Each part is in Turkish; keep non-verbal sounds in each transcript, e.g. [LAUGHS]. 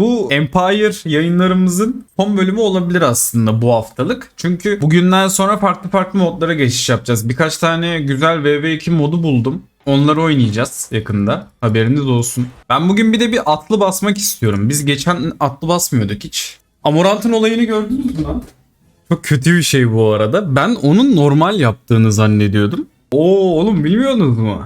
bu Empire yayınlarımızın son bölümü olabilir aslında bu haftalık. Çünkü bugünden sonra farklı farklı modlara geçiş yapacağız. Birkaç tane güzel VV2 modu buldum. Onları oynayacağız yakında. Haberiniz olsun. Ben bugün bir de bir atlı basmak istiyorum. Biz geçen atlı basmıyorduk hiç. Amorant'ın olayını gördünüz mü lan? Çok kötü bir şey bu arada. Ben onun normal yaptığını zannediyordum. Oo oğlum bilmiyorsunuz mu?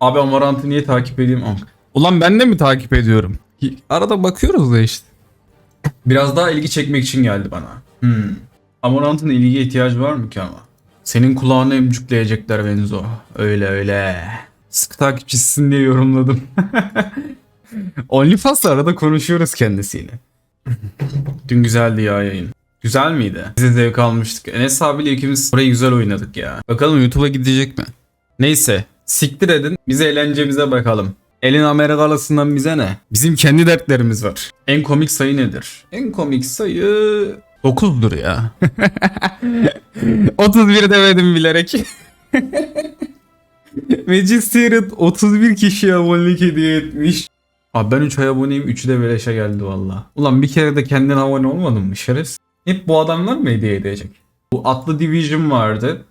Abi Amarant'ı niye takip edeyim? Am- Ulan ben de mi takip ediyorum? Arada bakıyoruz da işte. Biraz daha ilgi çekmek için geldi bana. Hmm. Amarant'ın ilgiye ihtiyacı var mı ki ama? Senin kulağını emcükleyecekler Benzo. Öyle öyle. Sıkı takipçisisin diye yorumladım. [LAUGHS] OnlyFans'la arada konuşuyoruz kendisiyle. Dün güzeldi ya yayın. Güzel miydi? Bize zevk almıştık. Enes abiyle ikimiz burayı güzel oynadık ya. Bakalım YouTube'a gidecek mi? Neyse. Siktir edin. Biz eğlencemize bakalım. Elin Amerikalısından bize ne? Bizim kendi dertlerimiz var. En komik sayı nedir? En komik sayı 9'dur ya. [LAUGHS] 31 demedim bilerek. [LAUGHS] Magic 31 kişiye abonelik hediye etmiş. Abi ben 3 ay aboneyim 3'ü de beleşe geldi valla. Ulan bir kere de kendine abone olmadın mı şerefsiz? Hep bu adamlar mı hediye edecek? Bu atlı Division vardı.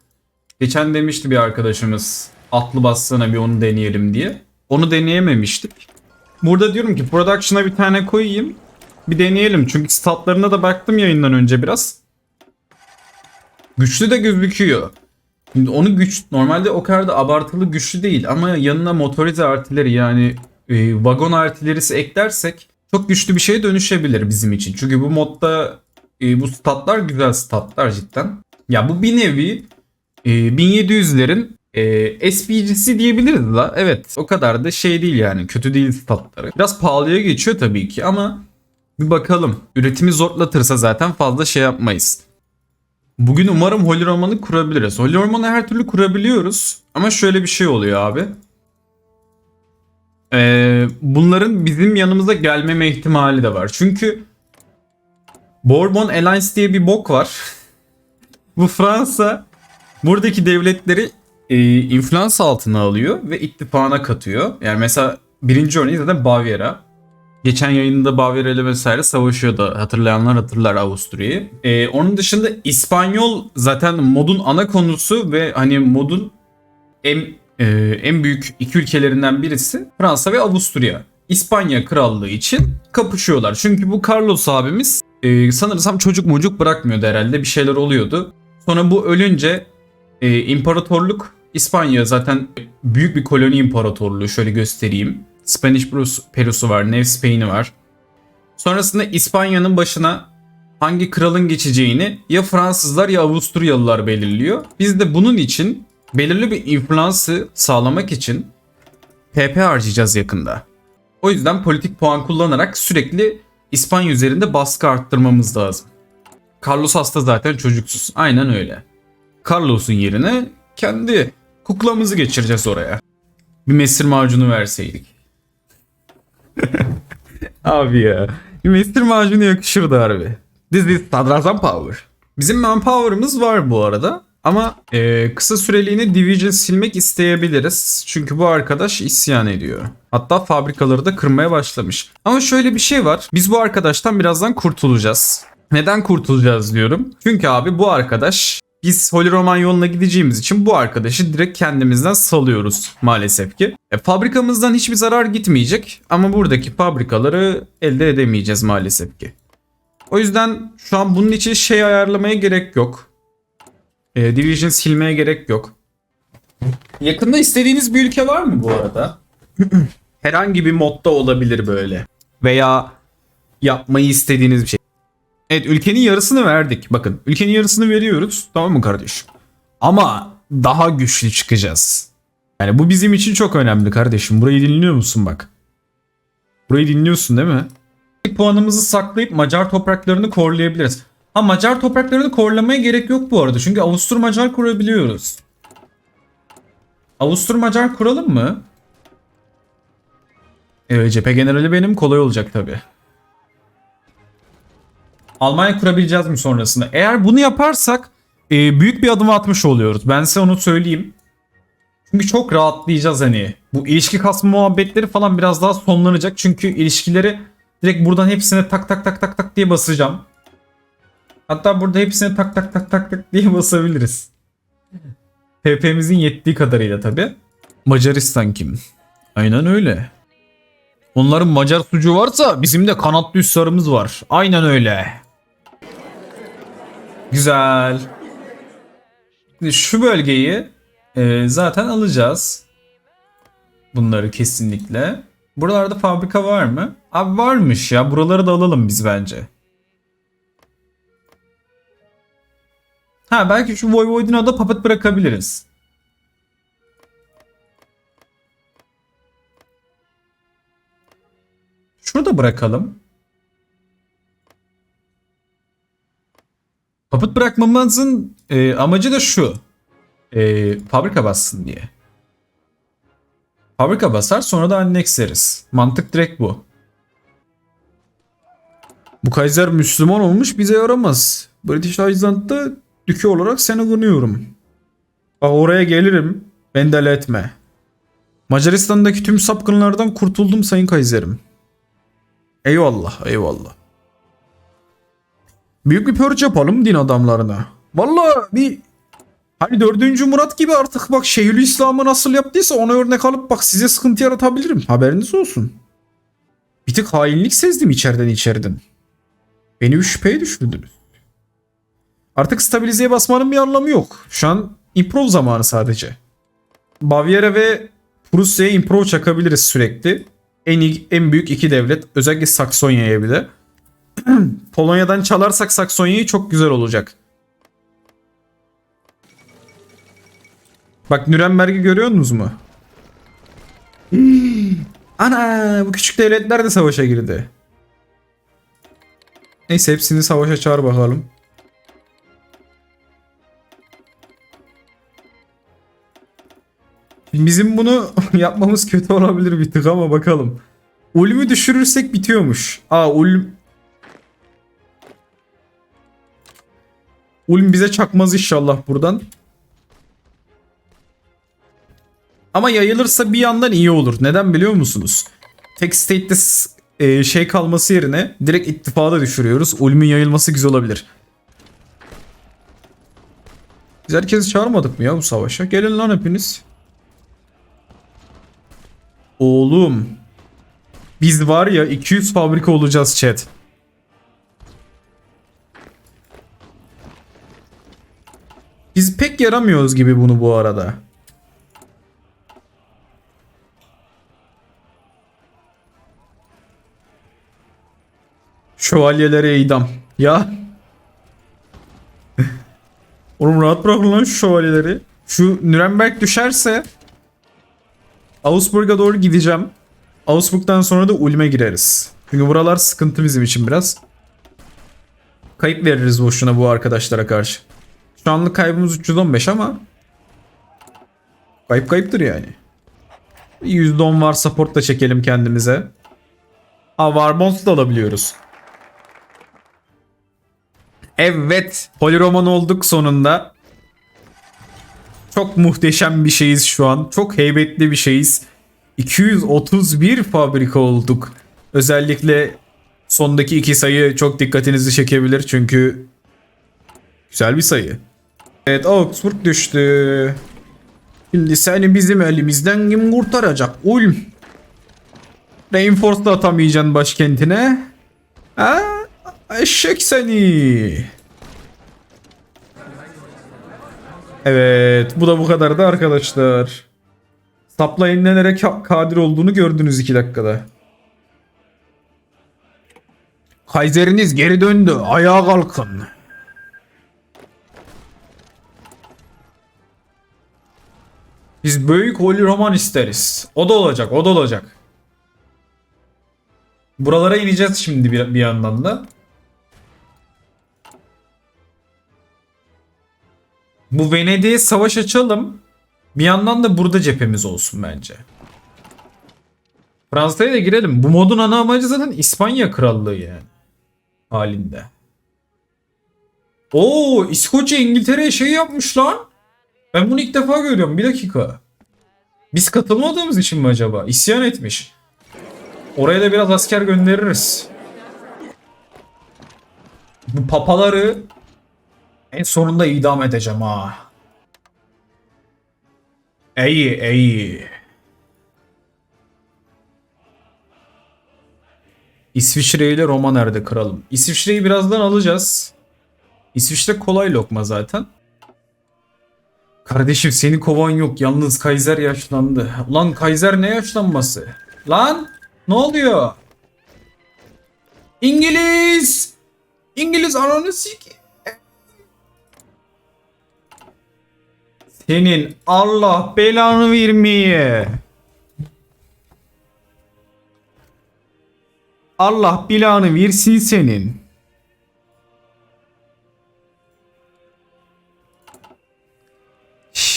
Geçen demişti bir arkadaşımız atlı bassana bir onu deneyelim diye. Onu deneyememiştik. Burada diyorum ki production'a bir tane koyayım. Bir deneyelim. Çünkü statlarına da baktım yayından önce biraz. Güçlü de gözüküyor. Şimdi onu güç normalde o kadar da abartılı güçlü değil ama yanına motorize artileri yani e, vagon artilerisi eklersek çok güçlü bir şeye dönüşebilir bizim için. Çünkü bu modda e, bu statlar güzel statlar cidden. Ya bu bir nevi e, 1700'lerin e, SPG'si diyebiliriz la. Evet o kadar da şey değil yani kötü değil statları. Biraz pahalıya geçiyor tabii ki ama bir bakalım. Üretimi zorlatırsa zaten fazla şey yapmayız. Bugün umarım Holy Roman'ı kurabiliriz. Holy Roman'ı her türlü kurabiliyoruz. Ama şöyle bir şey oluyor abi. Ee, bunların bizim yanımıza gelmeme ihtimali de var. Çünkü Bourbon Alliance diye bir bok var. [LAUGHS] Bu Fransa buradaki devletleri e, influence altına alıyor ve ittifana katıyor. Yani mesela birinci örneği zaten Bavyera. Geçen yayında Bavyera ile vesaire savaşıyordu. Hatırlayanlar hatırlar Avusturya'yı. E, onun dışında İspanyol zaten modun ana konusu ve hani modun en e, en büyük iki ülkelerinden birisi Fransa ve Avusturya. İspanya krallığı için kapışıyorlar. Çünkü bu Carlos abimiz e, sanırsam çocuk mucuk bırakmıyordu herhalde bir şeyler oluyordu. Sonra bu ölünce e, imparatorluk İspanya zaten büyük bir koloni imparatorluğu şöyle göstereyim. Spanish Perus- Perusu var, New Spain'i var. Sonrasında İspanya'nın başına hangi kralın geçeceğini ya Fransızlar ya Avusturyalılar belirliyor. Biz de bunun için belirli bir influence'ı sağlamak için PP harcayacağız yakında. O yüzden politik puan kullanarak sürekli İspanya üzerinde baskı arttırmamız lazım. Carlos hasta zaten çocuksuz. Aynen öyle. Carlos'un yerine kendi kuklamızı geçireceğiz oraya. Bir mesir macunu verseydik. [LAUGHS] abi ya. Bir mesir macunu yakışırdı harbi. This is Sadrazam Power. Bizim manpower'ımız var bu arada. Ama e, kısa süreliğine Division silmek isteyebiliriz. Çünkü bu arkadaş isyan ediyor. Hatta fabrikaları da kırmaya başlamış. Ama şöyle bir şey var. Biz bu arkadaştan birazdan kurtulacağız. Neden kurtulacağız diyorum. Çünkü abi bu arkadaş biz Holy Roman yoluna gideceğimiz için bu arkadaşı direkt kendimizden salıyoruz maalesef ki. E, fabrikamızdan hiçbir zarar gitmeyecek ama buradaki fabrikaları elde edemeyeceğiz maalesef ki. O yüzden şu an bunun için şey ayarlamaya gerek yok. E, Division silmeye gerek yok. Yakında istediğiniz bir ülke var mı bu arada? [CLEARS THROAT] Herhangi bir modda olabilir böyle. Veya yapmayı istediğiniz bir şey. Evet ülkenin yarısını verdik. Bakın ülkenin yarısını veriyoruz. Tamam mı kardeşim? Ama daha güçlü çıkacağız. Yani bu bizim için çok önemli kardeşim. Burayı dinliyor musun bak? Burayı dinliyorsun değil mi? Puanımızı saklayıp Macar topraklarını korlayabiliriz. Ha Macar topraklarını korlamaya gerek yok bu arada. Çünkü Avustur Macar kurabiliyoruz. Avustur Macar kuralım mı? Evet cephe generali benim kolay olacak tabi. Almanya kurabileceğiz mi sonrasında? Eğer bunu yaparsak e, büyük bir adım atmış oluyoruz. Ben size onu söyleyeyim. Çünkü çok rahatlayacağız hani. Bu ilişki kasma muhabbetleri falan biraz daha sonlanacak. Çünkü ilişkileri Direkt buradan hepsine tak tak tak tak tak diye basacağım. Hatta burada hepsine tak tak tak tak tak diye basabiliriz. PP'mizin yettiği kadarıyla tabi. Macaristan kim? Aynen öyle. Onların Macar sucuğu varsa bizim de kanatlı üslarımız var. Aynen öyle. Güzel. Şu bölgeyi e, zaten alacağız. Bunları kesinlikle. Buralarda fabrika var mı? Abi varmış ya. Buraları da alalım biz bence. Ha belki şu Vojvodina'da puppet bırakabiliriz. Şurada bırakalım. Puppet bırakmamızın e, amacı da şu. E, fabrika bassın diye. Fabrika basar sonra da annexleriz. Mantık direkt bu. Bu Kaiser Müslüman olmuş bize yaramaz. British Island'da dükü olarak seni kınıyorum. Bak oraya gelirim. Beni deli etme. Macaristan'daki tüm sapkınlardan kurtuldum Sayın Kaiser'im. Eyvallah eyvallah. Büyük bir pörç yapalım din adamlarına. Vallahi bir Hani 4. Murat gibi artık bak Şeyhülislam'ı nasıl yaptıysa ona örnek alıp bak size sıkıntı yaratabilirim. Haberiniz olsun. Bir tık hainlik sezdim içeriden içeriden. Beni bir şüpheye düşürdünüz. Artık stabilizeye basmanın bir anlamı yok. Şu an improv zamanı sadece. Bavyera ve Prusya'ya improv çakabiliriz sürekli. En, en büyük iki devlet. Özellikle Saksonya'ya bir de. [CLEARS THROAT] Polonya'dan çalarsak Saksonya'yı çok güzel olacak. Bak Nürnberg'i görüyorsunuz mu? [GASPS] Ana bu küçük devletler de savaşa girdi. Neyse hepsini savaşa çağır bakalım. Bizim bunu [LAUGHS] yapmamız kötü olabilir bir tık ama bakalım. Ulm'ü düşürürsek bitiyormuş. Aa Ulm... Ulm bize çakmaz inşallah buradan. Ama yayılırsa bir yandan iyi olur. Neden biliyor musunuz? Tek state'de e, şey kalması yerine direkt ittifada düşürüyoruz. Ulm'ün yayılması güzel olabilir. Biz herkesi çağırmadık mı ya bu savaşa? Gelin lan hepiniz. Oğlum. Biz var ya 200 fabrika olacağız chat. Biz pek yaramıyoruz gibi bunu bu arada. Şövalyelere idam. Ya. [LAUGHS] Oğlum rahat bırakın lan şu şövalyeleri. Şu Nürnberg düşerse Augsburg'a doğru gideceğim. Augsburg'dan sonra da Ulm'e gireriz. Çünkü buralar sıkıntı bizim için biraz. Kayıp veririz boşuna bu arkadaşlara karşı. Şu anlık kaybımız 315 ama kayıp kayıptır yani. %10 var support da çekelim kendimize. Aa Warbonds da alabiliyoruz. Evet. Poliroman olduk sonunda. Çok muhteşem bir şeyiz şu an. Çok heybetli bir şeyiz. 231 fabrika olduk. Özellikle sondaki iki sayı çok dikkatinizi çekebilir çünkü güzel bir sayı. Evet Augsburg düştü. Şimdi seni bizim elimizden kim kurtaracak? Ulm. Reinforce da atamayacaksın başkentine. Ha? Eşek seni. Evet bu da bu kadardı arkadaşlar. Sapla inlenere ka- kadir olduğunu gördünüz 2 dakikada. Kaiseriniz geri döndü. Ayağa kalkın. Biz büyük Holy Roman isteriz. O da olacak, o da olacak. Buralara ineceğiz şimdi bir, bir yandan da. Bu Venedik'e savaş açalım. Bir yandan da burada cephemiz olsun bence. Fransa'ya da girelim. Bu modun ana amacı zaten İspanya Krallığı yani. Halinde. Oo, İskoçya İngiltere'ye şey yapmış lan. Ben bunu ilk defa görüyorum. Bir dakika. Biz katılmadığımız için mi acaba? İsyan etmiş. Oraya da biraz asker göndeririz. Bu papaları en sonunda idam edeceğim ha. İyi iyi. İsviçre ile Roma nerede kralım? İsviçre'yi birazdan alacağız. İsviçre kolay lokma zaten. Kardeşim seni kovan yok. Yalnız Kaiser yaşlandı. Ulan Kaiser ne yaşlanması? Lan ne oluyor? İngiliz! İngiliz ananı sik. Senin Allah belanı vermeye. Allah belanı versin senin.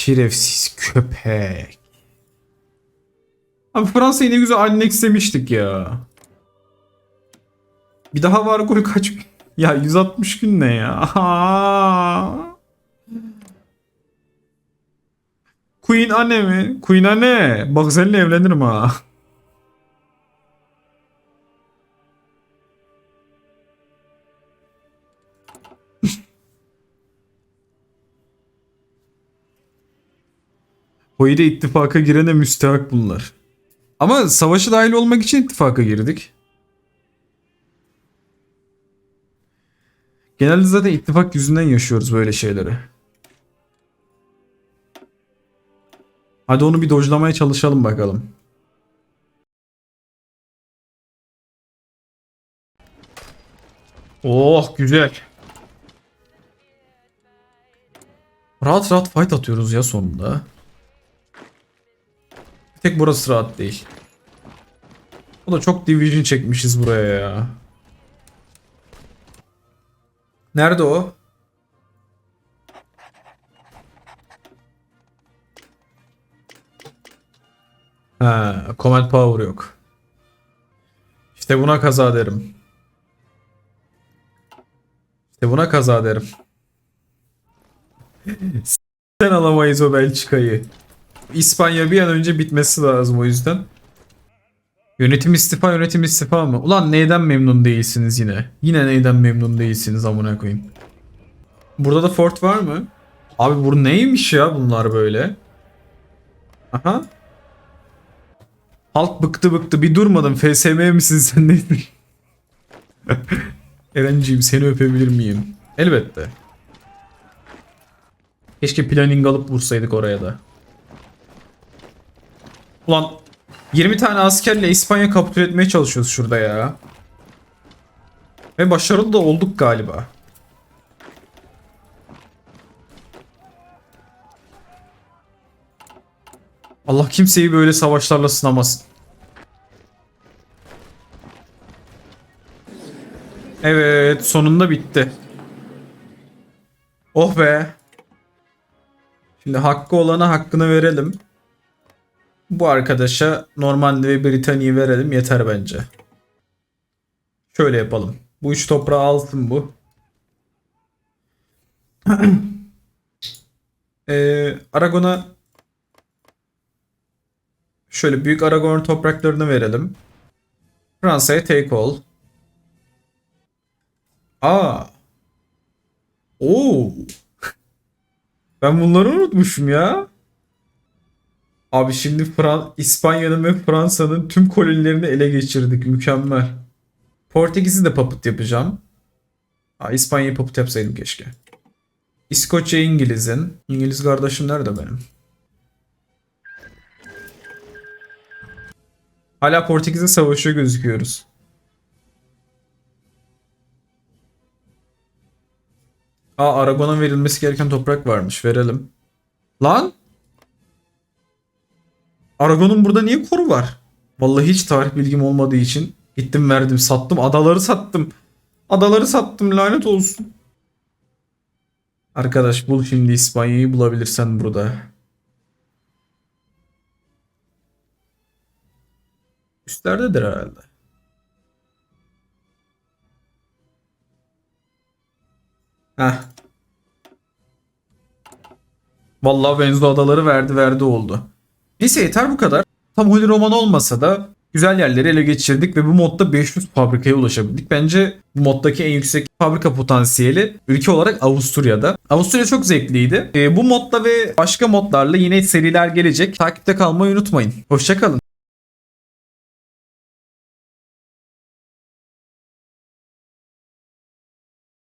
Şerefsiz köpek. Abi Fransa'yı ne güzel annexlemiştik ya. Bir daha var kuru kaç gün? Ya 160 gün ne ya? Aa. [LAUGHS] Queen anne mi? Queen anne. Bak seninle evlenirim ha. Hoyre ittifaka girene müstehak bunlar. Ama savaşa dahil olmak için ittifaka girdik. Genelde zaten ittifak yüzünden yaşıyoruz böyle şeyleri. Hadi onu bir dojlamaya çalışalım bakalım. Oh güzel. Rahat rahat fight atıyoruz ya sonunda. Tek burası rahat değil. O da çok division çekmişiz buraya ya. Nerede o? Ha, command power yok. İşte buna kaza derim. İşte buna kaza derim. [LAUGHS] Sen alamayız o Belçika'yı. İspanya bir an önce bitmesi lazım o yüzden. Yönetim istifa yönetim istifa mı? Ulan neyden memnun değilsiniz yine? Yine neyden memnun değilsiniz amına koyayım. Burada da fort var mı? Abi bu neymiş ya bunlar böyle? Aha. Halk bıktı bıktı bir durmadım. FSM misin sen [LAUGHS] neydin? Erenciğim seni öpebilir miyim? Elbette. Keşke planning alıp vursaydık oraya da. Ulan 20 tane askerle İspanya kapitüle etmeye çalışıyoruz şurada ya. Ve başarılı da olduk galiba. Allah kimseyi böyle savaşlarla sınamasın. Evet sonunda bitti. Oh be. Şimdi hakkı olana hakkını verelim. Bu arkadaşa Normandiya ve Britanya'yı verelim yeter bence. Şöyle yapalım. Bu üç toprağı alsın bu. [CLEARS THROAT] ee, Aragon'a şöyle büyük Aragon topraklarını verelim. Fransa'ya take all. Aa. Oo. [LAUGHS] Ben bunları unutmuşum ya. Abi şimdi Fran İspanya'nın ve Fransa'nın tüm kolonilerini ele geçirdik. Mükemmel. Portekiz'i de papıt yapacağım. Aa, İspanya'yı papıt yapsaydım keşke. İskoçya İngiliz'in. İngiliz kardeşim nerede benim? Hala Portekiz'e savaşıyor gözüküyoruz. Aa Aragon'a verilmesi gereken toprak varmış. Verelim. Lan! Aragon'un burada niye koru var? Vallahi hiç tarih bilgim olmadığı için gittim verdim sattım adaları sattım. Adaları sattım lanet olsun. Arkadaş bul şimdi İspanya'yı bulabilirsen burada. Üstlerdedir herhalde. Heh. Vallahi Venzo adaları verdi verdi oldu. Neyse yeter bu kadar. Tam Holy Roman olmasa da güzel yerleri ele geçirdik ve bu modda 500 fabrikaya ulaşabildik. Bence bu moddaki en yüksek fabrika potansiyeli ülke olarak Avusturya'da. Avusturya çok zevkliydi. Ee, bu modda ve başka modlarla yine seriler gelecek. Takipte kalmayı unutmayın. Hoşçakalın.